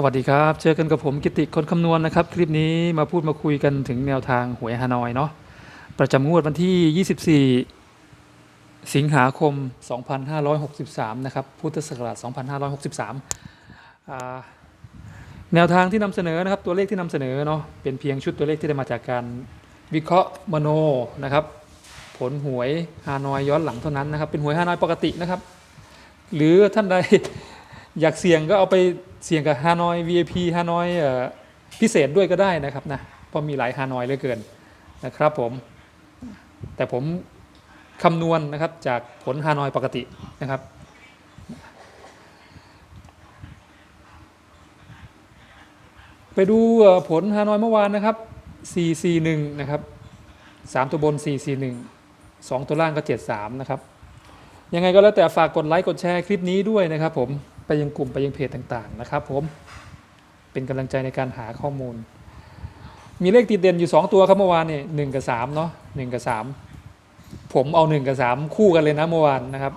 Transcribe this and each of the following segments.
สวัสดีครับ เจอกันกับผมกิติคนคำนวณนะครับ คลิปนี้มาพูดมาคุยกันถึงแนวทางหวยฮานอยเนาะประจำงวดวันที่ 24 สิงหาคม 2563 นะครับ พุทธศักราช 2563อ่าแนวทางที่นำเสนอนะครับ ตัวเลขที่นำเสนอเนาะเป็นเพียงชุดตัวเลขที่ได้มาจากการวิเคราะห์มโนนะครับ ผลหวยฮานอยย้อนหลังเท่านั้นนะครับ เป็นหวยฮานอยปกตินะครับ หรือท่านใดอยากเสี่ยงก็เอาไป เสี่ยงกับฮานอย VIP ฮานอยพิเศษด้วยก็ได้นะครับนะเพราะมีหลายฮานอยเหลือเกินนะครับผม แต่ผมคำนวณนะครับจากผลฮานอยปกตินะครับ ไปดูผลฮานอยเมื่อวานนะครับ 441 นะครับ 3 ตัวบน 441 2 ตัวล่างก็ 73 นะครับ ยังไงก็แล้วแต่ฝากกดไลค์กดแชร์คลิปนี้ด้วยนะครับผม ไปยังกลุ่มไปยังเพจต่างๆนะครับผมเป็นกำลังใจในการหาข้อมูล มีเลขติดเด่นอยู่ 2 ตัวครับเมื่อวานนี่หนึ่งกับสามเนาะหนึ่งกับสามผมเอาหนึ่งกับสามคู่กันเลยนะเมื่อวานนะครับ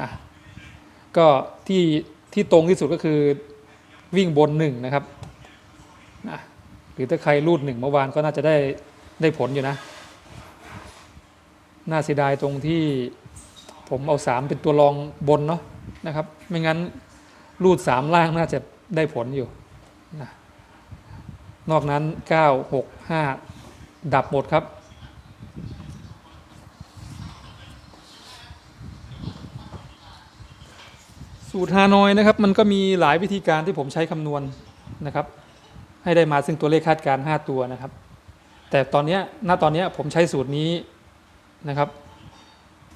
นะก็ที่ที่ตรงที่สุดก็คือวิ่งบนหนึ่งนะครับนะหรือถ้าใครรูดหนึ่งเมื่อวานก็น่าจะได้ได้ผลอยู่นะ น่าเสียดายตรงที่ผมเอาสามเป็นตัวรองบนเนาะ นะครับ ไม่งั้นรูดสามล่างน่าจะได้ผลอยู่นะนอกนั้น 9 6 5 ดับหมดครับ สูตรฮานอยนะครับ มันก็มีหลายวิธีการที่ผมใช้คำนวณนะครับ ให้ได้มาซึ่งตัวเลขคาดการณ์5ตัวนะครับ แต่ตอนนี้ณตอนนี้ผมใช้สูตรนี้นะครับ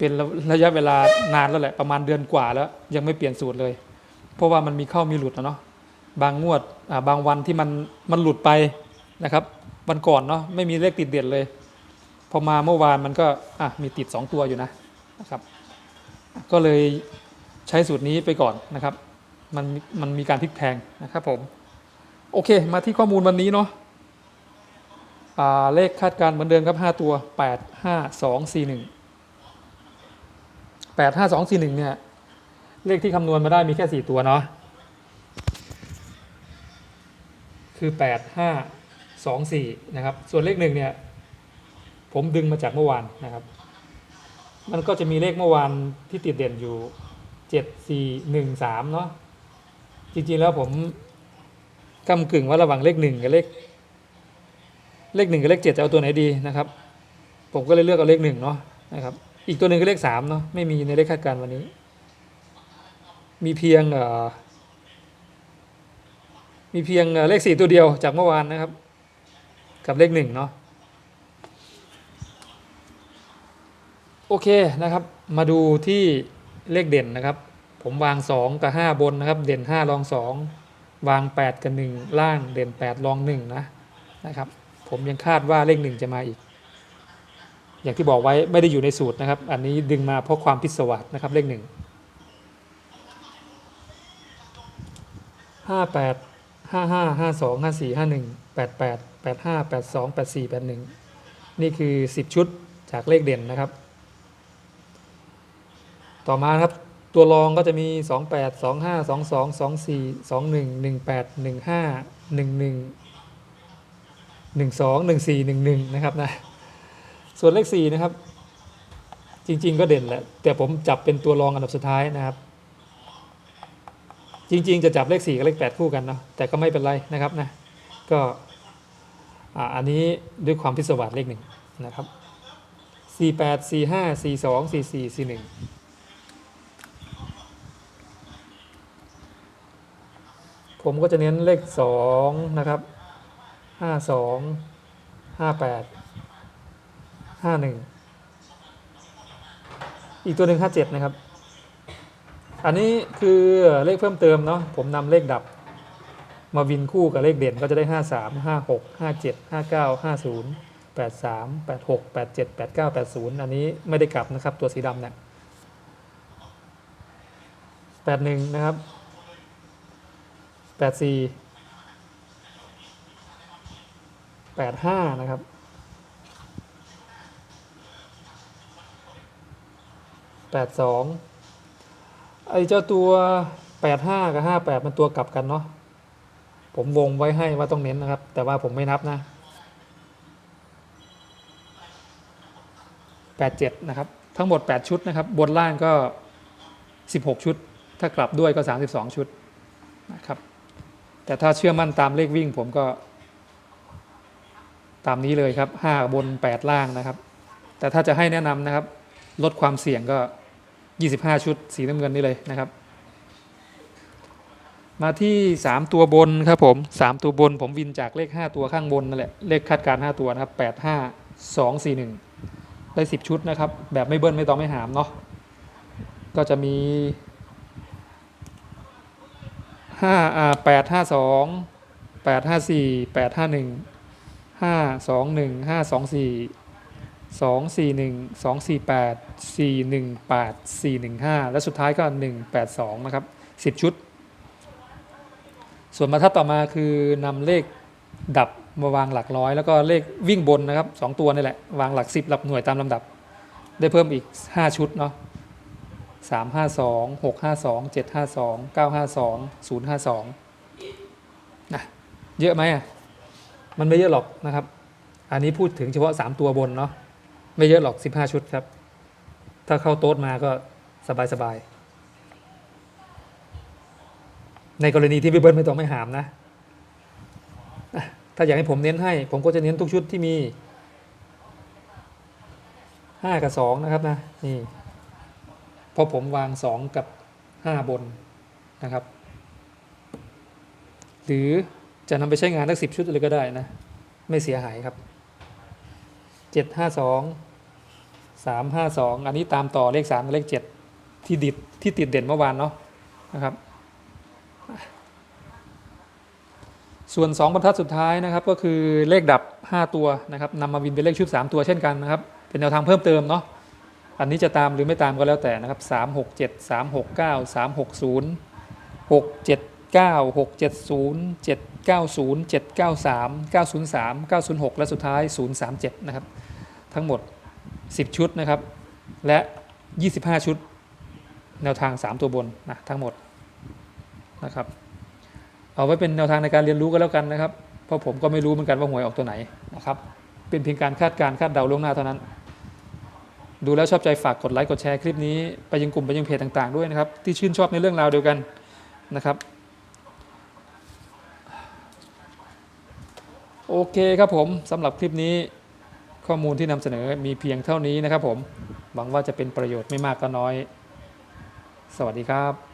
เป็นระยะเวลานานแล้วแหละประมาณเดือนกว่าแล้ว ยังไม่เปลี่ยนสูตรเลย เพราะว่ามันมีเข้ามีหลุดนะเนาะบางงวดบางวันที่มันมันหลุดไปนะครับ วันก่อนเนาะไม่มีเลขติดเด่นเลย พอมาเมื่อวานมันก็อะมีติด 2 ตัวอยู่นะนะครับ ก็เลยใช้สูตรนี้ไปก่อนนะครับ มันมันมีการพลิกแพงนะครับผมโอเค มาที่ข้อมูลวันนี้เนาะเลขคาดการณ์เหมือนเดิมครับ 5 ตัว 8 5 2 4 1 แปดห้าสองสี่หนึ่งเนี่ย เลขที่คำนวณมาได้มีแค่สี่ตัวเนาะคือแปดห้าสองสี่นะครับ ส่วนเลขหนึ่งเนี่ย ผมดึงมาจากเมื่อวานนะครับ มันก็จะมีเลขเมื่อวานที่ติดเด่นอยู่เจ็ดสี่หนึ่งสามเนาะจริงๆแล้วผมกำกึ่งว่าระหว่างเลขหนึ่งกับเลข เลขหนึ่งกับเลขเจ็ดจะเอาตัวไหนดีนะครับ ผมก็เลยเลือกเอาเลขหนึ่งเนาะนะครับ อีกตัวหนึ่งก็เลขสามเนาะไม่มีในเลขคาดการณ์วันนี้ มีเพียงเอ่อมีเพียงเอ่อเลขสี่ตัวเดียวจากเมื่อวานนะครับ กับเลขหนึ่งเนาะโอเคนะครับ มาดูที่เลขเด่นนะครับ ผมวางสองกับห้าบนนะครับ เด่นห้ารองสองวางแปดกับหนึ่งล่างเด่นแปดรองหนึ่งนะนะครับ ผมยังคาดว่าเลขหนึ่งจะมาอีก อย่างที่บอกไว้ไม่ได้อยู่ในสูตรนะครับ อันนี้ดึงมาเพราะความพิศวาสนะครับเลขหนึ่งห้าแปดห้าห้าห้าสองห้าสี่ห้าหนึ่งแปดแปดแปดห้าแปดสองแปดสี่แปดหนึ่งนี่คือสิบชุดจากเลขเด่นนะครับ ต่อมาครับตัวรองก็จะมีสองแปดสองห้าสองสองสองสี่สองหนึ่งหนึ่งแปดหนึ่งห้าหนึ่งหนึ่งหนึ่งสองหนึ่งสี่หนึ่งหนึ่งนะครับนะ ส่วนเลขสี่นะครับ จริง ๆ ก็เด่นแหละแต่ผมจับเป็นตัวรองอันดับสุดท้ายนะครับ จริง ๆ จะจับเลขสี่กับเลขแปดคู่กันเนาะแต่ก็ไม่เป็นไรนะครับนะก็อันนี้ด้วยความพิศวาสเลขหนึ่งนะครับสี่แปดสี่ห้าสี่สองสี่สี่สี่หนึ่งผมก็จะเน้นเลขสองนะครับห้าสอง ห้าแปดห้าหนึ่งอีกตัวหนึ่งห้าเจ็ดนะครับ อันนี้คือเลขเพิ่มเติมเนาะผมนำเลขดับ มาวินคู่กับเลขเด่นก็จะได้ห้าสามห้าหกห้าเจ็ดห้าเก้าห้าศูนย์แปดสามแปดหกแปดเจ็ดแปดเก้าแปดศูนย์อันนี้ไม่ได้กลับนะครับตัวสีดำเนี่ยแปดหนึ่งนะครับแปดสี่แปดห้านะครับ แปดสองไอ้เจ้าตัวแปดห้ากับห้าแปดมันตัวกลับกันเนาะ ผมวงไว้ให้ว่าต้องเน้นนะครับ แต่ว่าผมไม่นับนะ 87 นะครับ ทั้งหมด 8 ชุดนะครับ บนล่างก็ 16 ชุด ถ้ากลับด้วยก็ 32 ชุดนะครับ แต่ถ้าเชื่อมั่นตามเลขวิ่งผมก็ตามนี้เลยครับ 5 บน 8 ล่างนะครับ แต่ถ้าจะให้แนะนำนะครับ ลดความเสี่ยงก็ 25 ชุดสีน้ำเงินนี่เลยนะครับ มาที่ 3 ตัวบนครับผม 3 ตัวบนผมวินจากเลข 5 ตัวข้างบนนั่นแหละเลขคาดการ 5 ตัวนะครับ 8 5 2 4 1 ได้ 10 ชุดนะครับ แบบไม่เบิ้ลไม่ต้องไม่หามเนาะก็จะมี5อ่า8 5 2 8 5 4 8 5 1 5 2 1 5 2 4 2 4 1 2 4 8 4 1 8 4 1 5 และสุดท้ายก็ 1 8 2 นะครับ 10 ชุด ส่วนบรรทัดต่อมาคือนำเลขดับมาวางหลักร้อย แล้วก็เลขวิ่งบนนะครับ 2 ตัวนี่แหละ วางหลัก 10 หลักหน่วยตามลำดับ ได้เพิ่มอีก 5 ชุดเนาะ3 5 2 6 5 2 7 5 2 9 5 2 0 5 2นะเยอะไหมอะ มันไม่เยอะหรอกนะครับ อันนี้พูดถึงเฉพาะ 3 ตัวบนเนาะ ไม่เยอะหรอก 15 ชุดครับ ถ้าเข้าโต๊ดมาก็สบายสบายๆในกรณีที่พี่เบิ้ลไม่ต้องไม่หามนะ ถ้าอยากให้ผมเน้นให้ ผมก็จะเน้นทุกชุดที่มี 5 กับ 2 นะครับนะ นี่เพราะผมวาง 2 กับ 5 บนนะครับ หรือจะนำไปใช้งานทั้ง10ชุดเลยก็ได้นะ ไม่เสียหายครับเสามห้าสองอันนี้ตามต่อเลขสามกับเลขเจ็ดที่ดิดที่ติดเด่นเมื่อวานเนาะนะครับ ส่วน 2 บรรทัดสุดท้ายนะครับ ก็คือเลขดับ 5 ตัวนะครับนำมาวินเป็นเลขชุด 3 ตัวเช่นกันนะครับ เป็นแนวทางเพิ่มเติมเนาะอันนี้จะตามหรือไม่ตามก็แล้วแต่นะครับ 3 6 7 3 6 9 3 6 0 6 7 9 6 7 0 7 9 0 7 9 3 9 0 3 9 0 6 และสุดท้าย 037 นะครับ ทั้งหมด 10 ชุดนะครับ และ 25 ชุด แนวทาง 3 ตัวบนนะทั้งหมดนะครับ เอาไว้เป็นแนวทางในการเรียนรู้กันแล้วกันนะครับ เพราะผมก็ไม่รู้เหมือนกันว่าหวยออกตัวไหนนะครับ เป็นเพียงการคาดการคาดเดาล่วงหน้าเท่านั้น ดูแล้วชอบใจฝากกดไลค์กดแชร์คลิปนี้ไปยังกลุ่มไปยังเพจต่างๆด้วยนะครับ ที่ชื่นชอบในเรื่องราวเดียวกันนะครับโอเคครับผมสำหรับคลิปนี้ ข้อมูลที่นำเสนอมีเพียงเท่านี้นะครับผม หวังว่าจะเป็นประโยชน์ไม่มากก็น้อย สวัสดีครับ